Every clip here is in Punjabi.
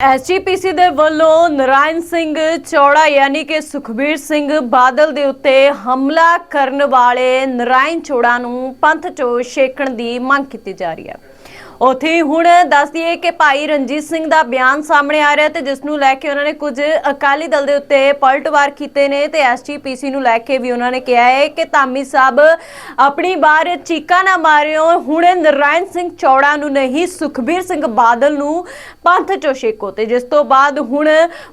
ਐਸਜੀਪੀਸੀ ਦੇ ਵੱਲੋਂ ਨਰਾਇਣ ਸਿੰਘ ਚੌੜਾ ਯਾਨੀ ਕਿ ਸੁਖਬੀਰ ਸਿੰਘ ਬਾਦਲ ਦੇ ਉੱਤੇ ਹਮਲਾ ਕਰਨ ਵਾਲੇ ਨਰਾਇਣ ਚੌੜਾ ਨੂੰ ਪੰਥ ਚੋਂ ਛੇਕਣ ਦੀ ਮੰਗ ਕੀਤੀ ਜਾ ਰਹੀ ਹੈ। ਉੱਥੇ ਹੀ ਹੁਣ ਦੱਸ ਦਈਏ ਕਿ ਭਾਈ ਰਣਜੀਤ ਸਿੰਘ ਦਾ ਬਿਆਨ ਸਾਹਮਣੇ ਆ ਰਿਹਾ ਤੇ ਜਿਸ ਨੂੰ ਲੈ ਕੇ ਉਹਨਾਂ ਨੇ ਕੁਝ ਅਕਾਲੀ ਦਲ ਦੇ ਉੱਤੇ ਪਲਟਵਾਰ ਕੀਤੇ ਨੇ ਤੇ ਐਸਜੀਪੀਸੀ ਨੂੰ ਲੈ ਕੇ ਵੀ ਉਹਨਾਂ ਨੇ ਕਿਹਾ ਹੈ ਕਿ ਧਾਮੀ ਸਾਹਿਬ, ਆਪਣੀ ਬਾਰ ਚੀਕਾ ਨਾ ਮਾਰਿਓ, ਹੁਣ ਨਰਾਇਣ ਸਿੰਘ ਚੌੜਾ ਨੂੰ ਨਹੀਂ, ਸੁਖਬੀਰ ਸਿੰਘ ਬਾਦਲ ਨੂੰ ਪੰਥ ਚੋਂ ਛੇਕੋ ਤੇ ਜਿਸ ਤੋਂ ਬਾਅਦ ਹੁਣ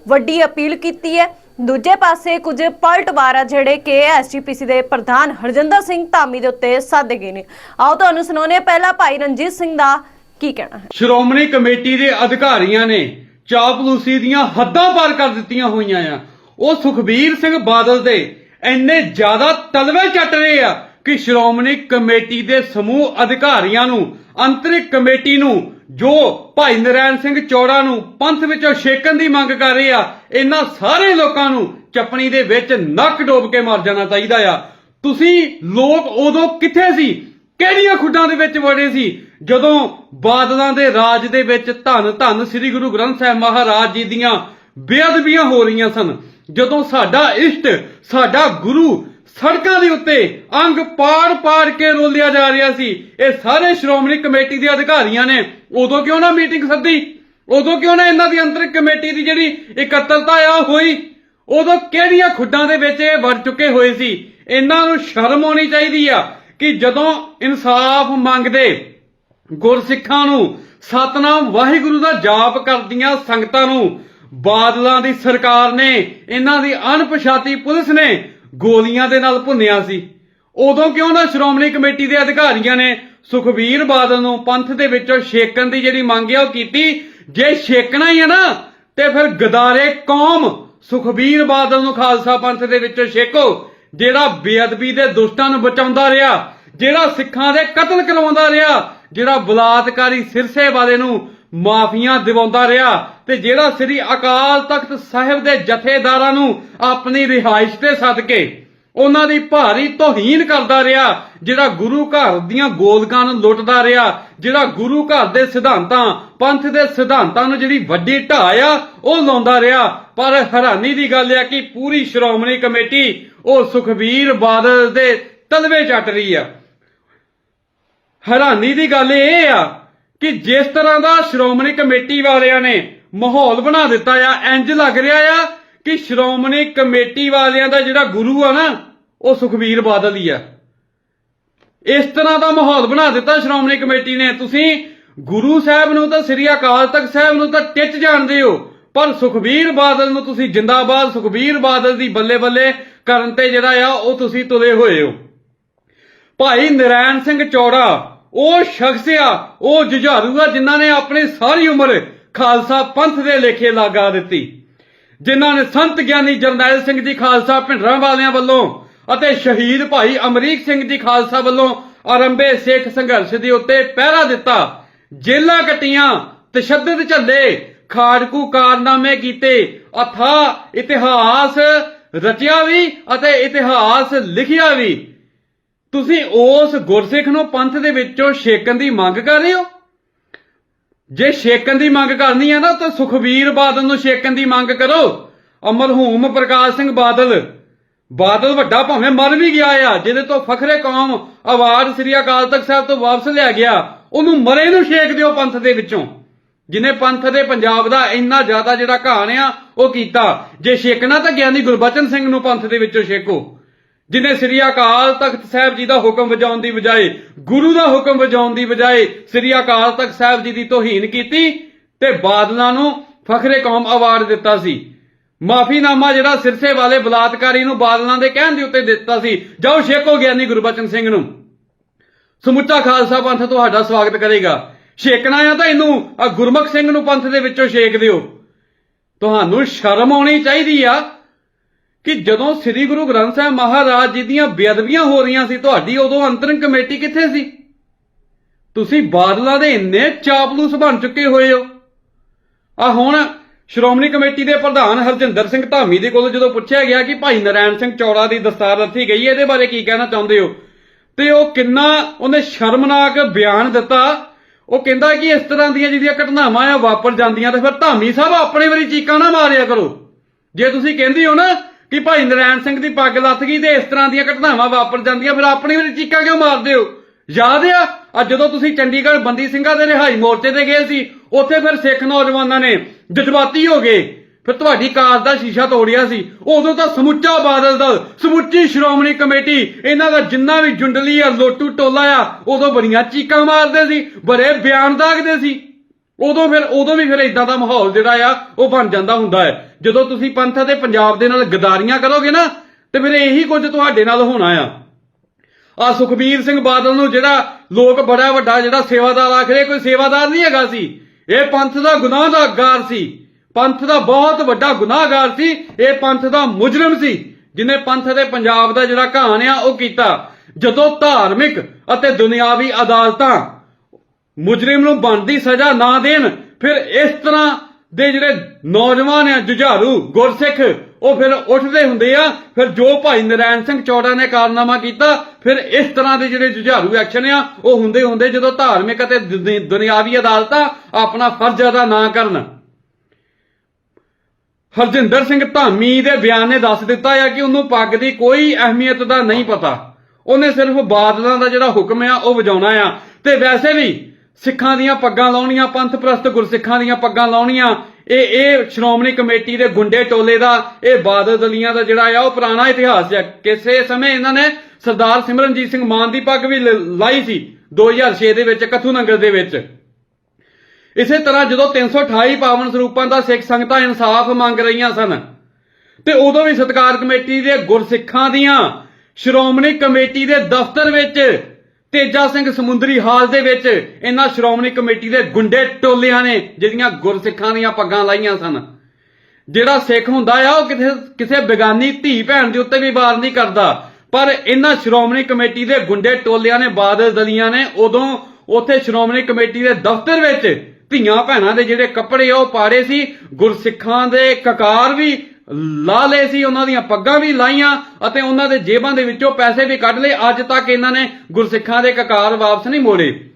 ਵੱਡੀ ਅਪੀਲ ਕੀਤੀ ਹੈ। ਦੂਜੇ ਪਾਸੇ ਕੁਝ ਪਲਟਵਾਰ ਆ ਜਿਹੜੇ ਕਿ ਐਸਜੀਪੀਸੀ ਦੇ ਪ੍ਰਧਾਨ ਹਰਜਿੰਦਰ ਸਿੰਘ ਧਾਮੀ ਦੇ ਉੱਤੇ ਸਾਦੇ ਗਏ ਨੇ। ਆਓ ਤੁਹਾਨੂੰ ਸੁਣਾਉਂਦੇ ਹਾਂ, ਪਹਿਲਾਂ ਭਾਈ ਰਣਜੀਤ ਸਿੰਘ ਦਾ ਕੀ ਕਹਿਣਾ ਹੈ? ਸ਼੍ਰੋਮਣੀ ਕਮੇਟੀ ਦੇ ਅਧਿਕਾਰੀਆਂ ਨੇ ਚਾਪਲੂਸੀ ਦੀਆਂ ਹੱਦਾਂ ਪਾਰ ਕਰ ਦਿੱਤੀਆਂ ਹੋਈਆਂ ਆ। ਉਹ ਸੁਖਬੀਰ ਸਿੰਘ ਬਾਦਲ ਦੇ ਇੰਨੇ ਜ਼ਿਆਦਾ ਤਲਵੇ ਚੱਟ ਰਹੇ ਆ ਕਿ ਸ਼੍ਰੋਮਣੀ ਕਮੇਟੀ ਦੇ ਸਮੂਹ ਅਧਿਕਾਰੀਆਂ ਨੂੰ, ਅੰਤਰਿਕ ਕਮੇਟੀ ਨੂੰ, ਜੋ ਭਾਈ ਨਰੈਣ ਸਿੰਘ ਚੌੜਾ ਨੂੰ ਪੰਥ ਵਿੱਚੋਂ ਛੇਕਣ ਦੀ ਮੰਗ ਕਰ ਰਹੇ ਆ, ਇਹਨਾਂ ਸਾਰੇ ਲੋਕਾਂ ਨੂੰ ਚੱਪਣੀ ਦੇ ਵਿੱਚ ਨੱਕ ਡੋਬ ਕੇ ਮਰ ਜਾਣਾ ਚਾਹੀਦਾ ਆ। ਤੁਸੀਂ ਲੋਕ ਉਦੋਂ ਕਿੱਥੇ ਸੀ? ਕਿਹੜੀਆਂ ਖੁੱਡਾਂ ਦੇ ਵਿੱਚ ਵੜੇ ਸੀ? ਜਦੋਂ ਬਾਦਲਾਂ ਦੇ ਰਾਜ ਦੇ ਵਿੱਚ ਧੰਨ ਧੰਨ ਸ੍ਰੀ ਗੁਰੂ ਗ੍ਰੰਥ ਸਾਹਿਬ ਮਹਾਰਾਜ ਜੀ ਦੀਆਂ ਬੇਅਦਬੀਆਂ ਹੋ ਰਹੀਆਂ ਸਨ, ਜਦੋਂ ਸਾਡਾ ਇਸ਼ਟ, ਸਾਡਾ ਗੁਰੂ ਸੜਕਾਂ ਦੇ ਉੱਤੇ ਅੰਗ ਪਾੜ ਪਾੜ ਕੇ ਰੋਲਿਆ ਜਾ ਰਿਹਾ ਸੀ, ਇਹ ਸਾਰੇ ਸ਼੍ਰੋਮਣੀ ਕਮੇਟੀ ਦੇ ਅਧਿਕਾਰੀਆਂ ਨੇ ਉਦੋਂ ਕਿਉਂ ਨਾ ਮੀਟਿੰਗ ਸੱਦੀ? ਉਦੋਂ ਕਿਉਂ ਨਾ ਇਹਨਾਂ ਦੀ ਅੰਤਰਿਕ ਕਮੇਟੀ ਦੀ ਜਿਹੜੀ ਇਕੱਤਰਤਾ ਆ ਹੋਈ? ਉਦੋਂ ਕਿਹੜੀਆਂ ਖੁੱਡਾਂ ਦੇ ਵਿੱਚ ਇਹ ਵੜ ਚੁੱਕੇ ਹੋਏ ਸੀ? ਇਹਨਾਂ ਨੂੰ ਸ਼ਰਮ ਆਉਣੀ ਚਾਹੀਦੀ ਆ ਕਿ ਜਦੋਂ ਇਨਸਾਫ ਮੰਗਦੇ ਗੁਰਸਿੱਖਾਂ ਨੂੰ ਸਤਨਾਮ ਵਾਹਿਗੁਰੂ ਦਾ ਜਾਪ ਕਰਦੀਆਂ ਸੰਗਤਾਂ ਨੂੰ ਬਾਦਲਾਂ ਦੀ ਸਰਕਾਰ ਨੇ, ਇਹਨਾਂ ਦੀ ਅਣਪਛਾਤੀ ਪੁਲਿਸ ਨੇ ਗੋਲੀਆਂ ਦੇ ਨਾਲ ਭੁੰਨਿਆ ਸੀ। ਉਦੋਂ ਕਿਉਂ ਨਾ ਸ਼੍ਰੋਮਣੀ ਕਮੇਟੀ ਦੇ ਅਧਿਕਾਰੀਆਂ ਨੇ ਸੁਖਬੀਰ ਬਾਦਲ ਨੂੰ ਪੰਥ ਦੇ ਵਿੱਚੋਂ ਛੇਕਣ ਦੀ ਜਿਹੜੀ ਮੰਗ ਹੈ ਉਹ ਕੀਤੀ? ਜੇ ਛੇਕਣਾ ਹੀ ਹੈ ਨਾ, ਤੇ ਫਿਰ ਗਦਾਰੇ ਕੌਮ ਸੁਖਬੀਰ ਬਾਦਲ ਨੂੰ ਖਾਲਸਾ ਪੰਥ ਦੇ ਵਿੱਚੋਂ ਛੇਕੋ, ਜਿਹੜਾ ਬੇਅਦਬੀ ਦੇ ਦੁਸ਼ਟਾਂ ਨੂੰ ਬਚਾਉਂਦਾ ਰਿਹਾ, ਜਿਹੜਾ ਸਿੱਖਾਂ ਦੇ ਕਤਲ ਕਰਵਾਉਂਦਾ ਰਿਹਾ ਜਿਹੜਾ ਬਲਾਤਕਾਰੀ ਸਿਰਸੇ ਵਾਲੇ ਨੂੰ ਮਾਫੀਆਂ ਦਿਵਾਉਂਦਾ ਰਿਹਾ ਤੇ ਜਿਹੜਾ ਸ੍ਰੀ ਅਕਾਲ ਤਖਤ ਸਾਹਿਬ ਦੇ ਜਥੇਦਾਰਾਂ ਨੂੰ ਆਪਣੀ ਰਿਹਾਇਸ਼ ਤੇ ਸਦਕੇ ਉਹਨਾਂ ਦੀ ਭਾਰੀ ਤੋਹੀਨ ਕਰਦਾ ਰਿਹਾ, ਜਿਹੜਾ ਗੁਰੂ ਘਰ ਦੀਆਂ ਗੋਲਕਾਂ ਨੂੰ ਲੁੱਟਦਾ ਰਿਹਾ, ਜਿਹੜਾ ਗੁਰੂ ਘਰ ਦੇ ਸਿਧਾਂਤਾਂ, ਪੰਥ ਦੇ ਸਿਧਾਂਤਾਂ ਨੂੰ ਜਿਹੜੀ ਵੱਡੀ ਢਾਹ ਆ, ਉਹ ਲਾਉਂਦਾ ਰਿਹਾ। ਪਰ ਹੈਰਾਨੀ ਦੀ ਗੱਲ ਆ ਕਿ ਪੂਰੀ ਸ਼੍ਰੋਮਣੀ ਕਮੇਟੀ ਉਹ ਸੁਖਬੀਰ ਬਾਦਲ ਦੇ ਤਲਵੇ ਚੱਟ ਰਹੀ ਆ। ਹੈਰਾਨੀ ਦੀ ਗੱਲ ਇਹ ਆ ਕਿ ਜਿਸ ਤਰ੍ਹਾਂ ਦਾ ਸ਼੍ਰੋਮਣੀ ਕਮੇਟੀ ਵਾਲਿਆਂ ਨੇ ਮਾਹੌਲ ਬਣਾ ਦਿੱਤਾ ਆ ਇੰਜ ਲੱਗ ਰਿਹਾ ਆ ਕਿ ਸ਼੍ਰੋਮਣੀ ਕਮੇਟੀ ਵਾਲਿਆਂ ਦਾ ਜਿਹੜਾ ਗੁਰੂ ਆ ਨਾ, ਉਹ ਸੁਖਬੀਰ ਬਾਦਲ ਹੀ ਆ। ਇਸ ਤਰ੍ਹਾਂ ਦਾ ਮਾਹੌਲ ਬਣਾ ਦਿੱਤਾ ਸ਼੍ਰੋਮਣੀ ਕਮੇਟੀ ਨੇ। ਤੁਸੀਂ ਗੁਰੂ ਸਾਹਿਬ ਨੂੰ ਤਾਂ, ਸ੍ਰੀ ਅਕਾਲ ਤਖਤ ਸਾਹਿਬ ਨੂੰ ਤਾਂ ਟਿੱਚ ਜਾਣਦੇ ਹੋ, ਪਰ ਸੁਖਬੀਰ ਬਾਦਲ ਨੂੰ ਤੁਸੀਂ ਜਿੰਦਾਬਾਦ ਸੁਖਬੀਰ ਬਾਦਲ ਦੀ ਬੱਲੇ ਬੱਲੇ ਕਰਨ ਤੇ ਜਿਹੜਾ ਆ, ਉਹ ਤੁਸੀਂ ਤੁਲੇ ਹੋਏ ਹੋ। ਭਾਈ ਨਰੈਣ ਸਿੰਘ ਚੌੜਾ ਉਹ ਸ਼ਖਸ ਆ, ਉਹ ਜੁਝਾਰੂ ਆ ਜਿਨ੍ਹਾਂ ਨੇ ਆਪਣੀ ਸਾਰੀ ਉਮਰ ਖਾਲਸਾ ਪੰਥ ਦੇ ਲੇਖੇ ਲਾਗਾ ਦਿੱਤੀ। ਜਿਨ੍ਹਾਂ ਨੇ ਸੰਤ ਗਿਆਨੀ ਜਰਨੈਲ ਸਿੰਘ ਜੀ ਖਾਲਸਾ ਭਿੰਡਰਾਂ ਵਾਲਿਆਂ ਵੱਲੋਂ ਅਤੇ ਸ਼ਹੀਦ ਭਾਈ ਅਮਰੀਕ ਸਿੰਘ ਜੀ ਖਾਲਸਾ ਵੱਲੋਂ ਆਰੰਭੇ ਸਿੱਖ ਸੰਘਰਸ਼ ਦੇ ਉੱਤੇ ਪਹਿਰਾ ਦਿੱਤਾ। ਜੇਲਾਂ ਕੱਟੀਆਂ, ਤਸ਼ੱਦਦ ਝੱਲੇ, ਖਾੜਕੂ ਕਾਰਨਾਮੇ ਕੀਤੇ। ਅਥਾ ਇਤਿਹਾਸ ਰਚਿਆ ਵੀ ਅਤੇ ਇਤਿਹਾਸ ਲਿਖਿਆ ਵੀ। ਤੁਸੀਂ ਉਸ ਗੁਰਸਿੱਖ ਨੂੰ ਪੰਥ ਦੇ ਵਿੱਚੋਂ ਛੇਕਣ ਦੀ ਮੰਗ ਕਰ ਰਹੇ ਹੋ? ਜੇ ਛੇਕਣ ਦੀ ਮੰਗ ਕਰਨੀ ਹੈ ਨਾ, ਤਾਂ ਸੁਖਬੀਰ ਬਾਦਲ ਨੂੰ ਛੇਕਣ ਦੀ ਮੰਗ ਕਰੋ। ਅਮਰਹੂਮ ਪ੍ਰਕਾਸ਼ ਸਿੰਘ ਬਾਦਲ। ਬਾਦਲ ਵੱਡਾ ਭਾਵੇਂ ਮਰ ਵੀ ਗਿਆ ਆ, ਜਿਹਦੇ ਤੋਂ ਫਖਰੇ ਕੌਮ ਆਵਾਜ਼ ਸ੍ਰੀ ਅਕਾਲ ਤਖਤ ਸਾਹਿਬ ਤੋਂ ਵਾਪਸ ਲਿਆ ਗਿਆ, ਉਹਨੂੰ ਮਰੇ ਨੂੰ ਛੇਕ ਦਿਓ ਪੰਥ ਦੇ ਵਿੱਚੋਂ। ਜਿਨੇ ਪੰਥ ਦੇ ਪੰਜਾਬ ਦਾ ਇੰਨਾ ਜ਼ਿਆਦਾ ਜਿਹੜਾ ਘਾਣ ਆ, ਉਹ ਕੀਤਾ। ਜੇ ਛੇਕਣਾ ਤਾਂ ਗਿਆਨੀ ਗੁਰਬਚਨ ਸਿੰਘ ਨੂੰ ਪੰਥ ਦੇ ਵਿੱਚੋਂ ਛੇਕੋ। ਜਿਨੇ ਸ੍ਰੀ ਅਕਾਲ ਤਖਤ ਸਾਹਿਬ ਜੀ ਦਾ ਹੁਕਮ ਵਜਾਉਣ ਦੀ ਬਜਾਏ, ਗੁਰੂ ਦਾ ਹੁਕਮ ਵਜਾਉਣ ਦੀ ਬਜਾਏ ਸ੍ਰੀ ਅਕਾਲ ਤਖਤ ਸਾਹਿਬ ਜੀ ਦੀ ਤੋਹੀਨ ਕੀਤੀ ਤੇ ਬਾਦਲਾਂ ਨੂੰ ਫਖਰੇ ਕੌਮ ਅਵਾਰਡ ਦਿੱਤਾ ਸੀ। ਮਾਫੀਨਾਮਾ ਜਿਹੜਾ ਸਿਰਸੇ ਵਾਲੇ ਬਲਾਤਕਾਰੀ ਨੂੰ ਬਾਦਲਾਂ ਦੇ ਕਹਿਣ ਦੇ ਉੱਤੇ ਦਿੱਤਾ ਸੀ। ਜਾਓ ਛੇਕੋ ਗਿਆਨੀ ਗੁਰਬਚਨ ਸਿੰਘ ਨੂੰ। ਸਮੁੱਚਾ ਖਾਲਸਾ ਪੰਥ ਤੁਹਾਡਾ ਸਵਾਗਤ ਕਰੇਗਾ। ਛੇਕਣਾ ਆ ਤਾਂ ਇਹਨੂੰ ਗੁਰਮੁਖ ਸਿੰਘ ਨੂੰ ਪੰਥ ਦੇ ਵਿੱਚੋਂ ਛੇਕ ਦਿਓ। ਤੁਹਾਨੂੰ ਸ਼ਰਮ ਆਉਣੀ ਚਾਹੀਦੀ ਆ। ਕਿ ਜਦੋਂ ਸ੍ਰੀ ਗੁਰੂ ਗ੍ਰੰਥ ਸਾਹਿਬ ਮਹਾਰਾਜ ਜੀ ਦੀਆਂ ਬੇਅਦਬੀਆਂ ਹੋ ਰਹੀਆਂ ਸੀ ਤੁਹਾਡੀ ਉਦੋਂ ਅੰਤਰਿੰਗ ਕਮੇਟੀ ਕਿੱਥੇ ਸੀ? ਤੁਸੀਂ ਬਾਦਲਾਂ ਦੇ ਇੰਨੇ ਚਾਪਲੂਸ ਬਣ ਚੁੱਕੇ ਹੋਏ ਹੋ। ਆ ਹੁਣ ਸ਼੍ਰੋਮਣੀ ਕਮੇਟੀ ਦੇ ਪ੍ਰਧਾਨ ਹਰਜਿੰਦਰ ਸਿੰਘ ਧਾਮੀ ਦੇ ਕੋਲ ਜਦੋਂ ਪੁੱਛਿਆ ਗਿਆ ਕਿ ਭਾਈ ਨਰੈਣ ਸਿੰਘ ਚੌੜਾ ਦੀ ਦਸਤਾਰ ਰੱਥੀ ਗਈ ਹੈ, ਇਹਦੇ ਬਾਰੇ ਕੀ ਕਹਿਣਾ ਚਾਹੁੰਦੇ ਹੋ? ਤੇ ਉਹ ਕਿੰਨਾ ਉਹਨੇ ਸ਼ਰਮਨਾਕ ਬਿਆਨ ਦਿੱਤਾ। ਉਹ ਕਹਿੰਦਾ ਕਿ ਇਸ ਤਰ੍ਹਾਂ ਦੀਆਂ ਜਿਹੜੀਆਂ ਘਟਨਾਵਾਂ ਆ ਵਾਪਰ ਜਾਂਦੀਆਂ ਤੇ ਫਿਰ ਧਾਮੀ ਸਾਹਿਬ ਆਪਣੇ ਵਾਰੀ ਚੀਕਾਂ ਨਾ ਮਾਰਿਆ ਕਰੋ। ਜੇ ਤੁਸੀਂ ਕਹਿੰਦੇ ਹੋ ਨਾ ਕਿ ਭਾਈ ਨਰੈਣ ਸਿੰਘ ਦੀ ਪੱਗ ਲੱਥ ਗਈ ਤੇ ਇਸ ਤਰ੍ਹਾਂ ਦੀਆਂ ਘਟਨਾਵਾਂ ਵਾਪਰ ਜਾਂਦੀਆਂ, ਫਿਰ ਆਪਣੀ ਵਾਰੀ ਚੀਕਾਂ ਕਿਉਂ ਮਾਰਦੇ ਹੋ? ਯਾਦ ਆ, ਅੱਜ ਜਦੋਂ ਤੁਸੀਂ ਚੰਡੀਗੜ੍ਹ ਬੰਦੀ ਸਿੰਘਾਂ ਦੇ ਰਿਹਾਈ ਮੋਰਚੇ ਤੇ ਗਏ ਸੀ, ਉੱਥੇ ਫਿਰ ਸਿੱਖ ਨੌਜਵਾਨਾਂ ਨੇ ਜਜ਼ਬਾਤੀ ਹੋ ਗਏ। ਫਿਰ ਤੁਹਾਡੀ ਕਾਰ ਦਾ ਸ਼ੀਸ਼ਾ ਤੋੜਿਆ ਸੀ। ਉਦੋਂ ਤਾਂ ਸਮੁੱਚਾ ਬਾਦਲ ਦਲ, ਸਮੁੱਚੀ ਸ਼੍ਰੋਮਣੀ ਕਮੇਟੀ, ਇਹਨਾਂ ਦਾ ਜਿੰਨਾ ਵੀ ਜੁੰਡਲੀ ਆ, ਲੋਟੂ ਟੋਲਾ ਆ, ਉਦੋਂ ਬੜੀਆਂ ਚੀਕਾਂ ਮਾਰਦੇ ਸੀ, ਬੜੇ ਬਿਆਨ ਦਾਗਦੇ ਸੀ। ਉਦੋਂ ਫਿਰ, ਉਦੋਂ ਵੀ ਫਿਰ ਇਦਾਂ ਦਾ ਮਾਹੌਲ ਜਿਹੜਾ ਆ, ਉਹ ਬਣ ਜਾਂਦਾ ਹੁੰਦਾ ਹੈ। ਜਦੋਂ ਤੁਸੀਂ ਪੰਥ ਅਤੇ ਪੰਜਾਬ ਦੇ ਨਾਲ ਗਦਾਰੀਆਂ ਕਰੋਗੇ ਨਾ, ਤੇ ਫਿਰ ਇਹੀ ਕੁਝ ਤੁਹਾਡੇ ਨਾਲ ਹੋਣਾ ਆ। ਆ ਸੁਖਬੀਰ ਸਿੰਘ ਬਾਦਲ ਨੂੰ ਜਿਹੜਾ ਲੋਕ ਬੜਾ ਵੱਡਾ ਜਿਹੜਾ ਸੇਵਾਦਾਰ ਆਖਰੇ ਕੋਈ ਸੇਵਾਦਾਰ ਨਹੀਂ ਹੈਗਾ ਸੀ। ਇਹ ਪੰਥ ਦਾ ਗੁਨਾਹਗਾਰ ਸੀ। ਪੰਥ ਦਾ ਬਹੁਤ ਵੱਡਾ ਗੁਨਾਹਗਾਰ ਸੀ। ਇਹ ਪੰਥ ਦਾ ਮੁਜਰਮ ਸੀ, ਜਿਨੇ ਪੰਥ ਦੇ ਪੰਜਾਬ ਦਾ ਜਿਹੜਾ ਕਹਾਣ ਆ, ਉਹ ਕੀਤਾ। ਜਦੋਂ ਧਾਰਮਿਕ ਅਤੇ ਦੁਨਿਆਵੀ ਅਦਾਲਤਾਂ ਮੁਜਰਮ ਨੂੰ ਬਣਦੀ ਸਜ਼ਾ ਨਾ ਦੇਣ, ਫਿਰ ਇਸ ਤਰ੍ਹਾਂ ਦੇ ਜਿਹੜੇ ਨੌਜਵਾਨ ਆ, ਜੁਝਾਰੂ, ਗੁਰਸਿੱਖ, ਉਹ ਫਿਰ ਉੱਠਦੇ ਹੁੰਦੇ ਆ, ਫਿਰ ਜੋ ਭਾਈ ਨਰੈਣ ਸਿੰਘ ਚੌੜਾ ਨੇ ਕਾਰਨਾਮਾ ਕੀਤਾ, ਫਿਰ ਇਸ ਤਰ੍ਹਾਂ ਦੇ ਜਿਹੜੇ ਜੁਝਾਰੂ ਐਕਸ਼ਨ ਆ, ਉਹ ਹੁੰਦੇ ਹੁੰਦੇ ਜਦੋਂ ਧਾਰਮਿਕ ਅਤੇ ਦੁਨਿਆਵੀ ਅਦਾਲਤਾਂ ਆਪਣਾ ਫਰਜ਼ ਅਦਾ ਨਾ ਕਰਨ। ਹਰਜਿੰਦਰ ਸਿੰਘ ਧਾਮੀ ਦੇ ਬਿਆਨ ਨੇ ਦੱਸ ਦਿੱਤਾ ਆ ਕਿ ਉਹਨੂੰ ਪੱਗ ਦੀ ਕੋਈ ਅਹਿਮੀਅਤ ਦਾ ਨਹੀਂ ਪਤਾ। ਉਹਨੇ ਸਿਰਫ ਬਾਦਲਾਂ ਦਾ ਜਿਹੜਾ ਹੁਕਮ ਆ, ਉਹ ਵਜਾਉਣਾ ਆ। ਤੇ ਵੈਸੇ ਵੀ ਸਿੱਖਾਂ ਦੀਆਂ ਪੱਗਾਂ ਲਾਉਣੀਆਂ, ਪੰਥ ਪ੍ਰਸਤ ਗੁਰਸਿੱਖਾਂ ਦੀਆਂ ਪੱਗਾਂ ਲਾਉਣੀਆਂ। ਇਹ ਇਹ ਸ਼੍ਰੋਮਣੀ ਕਮੇਟੀ ਦੇ ਗੁੰਡੇ ਟੋਲੇ ਦਾ, ਇਹ ਬਾਦਲ ਦਲੀਆਂ ਦਾ ਜਿਹੜਾ ਆ, ਉਹ ਪੁਰਾਣਾ ਇਤਿਹਾਸ ਹੈ ਕਿਸੇ ਸਮੇਂ ਇਹਨਾਂ ਨੇ ਸਰਦਾਰ ਸਿਮਰਨਜੀਤ ਸਿੰਘ ਮਾਨ ਦੀ ਪੱਗ ਵੀ ਲਾਈ ਸੀ 2006 ਦੇ ਵਿੱਚ ਕਥੂ ਨੰਗਲ ਦੇ ਵਿੱਚ। ਇਸੇ ਤਰ੍ਹਾਂ ਜਦੋਂ 328 ਪਾਵਨ ਸਰੂਪਾਂ ਦਾ ਸਿੱਖ ਸੰਗਤਾਂ ਇਨਸਾਫ ਮੰਗ ਰਹੀਆਂ ਸਨ, ਤੇ ਉਦੋਂ ਵੀ ਸਤਕਾਰ ਕਮੇਟੀ ਦੇ ਗੁਰਸਿੱਖਾਂ ਦੀਆਂ ਸ਼੍ਰੋਮਣੀ ਕਮੇਟੀ ਦੇ ਦਫ਼ਤਰ ਵਿੱਚ ਤੇਜਾ ਸਿੰਘ ਸਮੁੰਦਰੀ ਹਾਲ ਦੇ ਵਿੱਚ ਇਹਨਾਂ ਸ਼੍ਰੋਮਣੀ ਕਮੇਟੀ ਦੇ ਗੁੰਡੇ ਟੋਲਿਆਂ ਨੇ, ਜਿਹੜੀਆਂ ਗੁਰਸਿੱਖਾਂ ਦੀਆਂ ਪੱਗਾਂ ਲਾਈਆਂ ਸਨ। ਜਿਹੜਾ ਸਿੱਖ ਹੁੰਦਾ ਆ, ਉਹ ਕਿਸੇ ਕਿਸੇ ਬੇਗਾਨੀ ਧੀ ਭੈਣ ਦੇ ਉੱਤੇ ਵੀ ਵਾਰ ਨਹੀਂ ਕਰਦਾ। ਪਰ ਇਹਨਾਂ ਸ਼੍ਰੋਮਣੀ ਕਮੇਟੀ ਦੇ ਗੁੰਡੇ ਟੋਲਿਆਂ ਨੇ, ਬਾਦਲ ਦਲੀਆਂ ਨੇ, ਉਦੋਂ ਉੱਥੇ ਸ਼੍ਰੋਮਣੀ ਕਮੇਟੀ ਦੇ ਦਫ਼ਤਰ ਵਿੱਚ ਧੀਆਂ ਭੈਣਾਂ ਦੇ ਜਿਹੜੇ ਕੱਪੜੇ ਆ, ਉਹ ਪਾੜੇ ਸੀ। ਗੁਰਸਿੱਖਾਂ ਦੇ ਕਕਾਰ ਵੀ ਲਾ ਲਏ ਸੀ, ਉਹਨਾਂ ਦੀਆਂ ਪੱਗਾਂ ਵੀ ਲਾਈਆਂ ਅਤੇ ਉਹਨਾਂ ਦੇ ਜੇਬਾਂ ਦੇ ਵਿੱਚੋਂ ਪੈਸੇ ਵੀ ਕੱਢ ਲਏ। ਅੱਜ ਤੱਕ ਇਹਨਾਂ ਨੇ ਗੁਰਸਿੱਖਾਂ ਦੇ ਕਕਾਰ ਵਾਪਸ ਨਹੀਂ ਮੋੜੇ।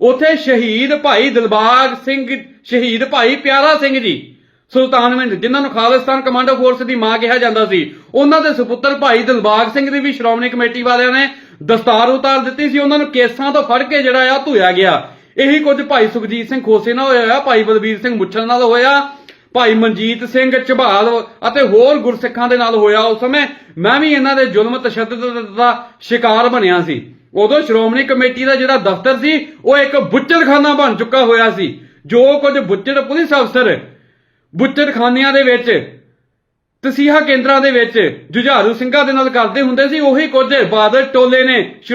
ਉਥੇ ਸ਼ਹੀਦ ਭਾਈ ਦਿਲਬਾਗ ਸਿੰਘ, ਸ਼ਹੀਦ ਭਾਈ ਪਿਆਰਾ ਸਿੰਘ ਜੀ ਸੁਲਤਾਨਵਿੰਦ ਜਿਨ੍ਹਾਂ ਨੂੰ ਖਾਲਿਸਤਾਨ ਕਮਾਂਡੋ ਫੋਰਸ ਦੀ ਮਾਂ ਕਿਹਾ ਜਾਂਦਾ ਸੀ। ਉਹਨਾਂ ਦੇ ਸੁਪੁੱਤਰ ਭਾਈ ਦਿਲਬਾਗ ਸਿੰਘ ਦੀ ਵੀ ਸ਼੍ਰੋਮਣੀ ਕਮੇਟੀ ਵਾਲਿਆਂ ਨੇ ਦਸਤਾਰ ਉਤਾਰ ਦਿੱਤੀ ਸੀ। ਉਹਨਾਂ ਨੂੰ ਕੇਸਾਂ ਤੋਂ ਫੜ ਕੇ ਜਿਹੜਾ ਆ ਧੋਇਆ ਗਿਆ। ਇਹੀ ਕੁਝ ਭਾਈ ਸੁਖਜੀਤ ਸਿੰਘ ਖੋਸੇ ਨਾਲ ਹੋਇਆ ਆ ਭਾਈ ਬਲਬੀਰ ਸਿੰਘ ਮੁੱਛਲ ਨਾਲ ਹੋਇਆ। ਭਾਈ ਮਨਜੀਤ ਸਿੰਘ ਝਬਾਲ ਅਤੇ ਹੋਰ ਗੁਰਸਿੱਖਾਂ ਦੇ ਨਾਲ ਹੋਇਆ ਉਸ ਸਮੇਂ, ਮੈਂ ਵੀ ਇਹਨਾਂ ਦੇ ਜ਼ੁਲਮ ਤਸ਼ੱਦਦ ਦਾ ਸ਼ਿਕਾਰ ਬਣਿਆ ਸੀ। ਉਦੋਂ ਸ਼੍ਰੋਮਣੀ ਕਮੇਟੀ ਦਾ ਜਿਹੜਾ ਦਫ਼ਤਰ ਸੀ, ਉਹ ਇੱਕ ਬੁੱਚੜਖਾਨਾ ਬਣ ਚੁੱਕਾ ਹੋਇਆ ਸੀ, ਜੋ ਕੁਝ ਬੁੱਚੜ ਪੁਲਿਸ ਅਫਸਰ ਬੁੱਚੜਖਾਨਿਆਂ ਦੇ ਵਿੱਚ, ਤਸੀਹਾ ਕੇਂਦਰਾਂ ਦੇ ਵਿੱਚ ਜੁਝਾਰੂ ਸਿੰਘਾਂ ਦੇ ਨਾਲ ਕਰਦੇ ਹੁੰਦੇ ਸੀ, ਉਹੀ ਕੁਝ ਬਾਦਲ ਟੋਲੇ ਨੇ ਸ਼੍ਰੋ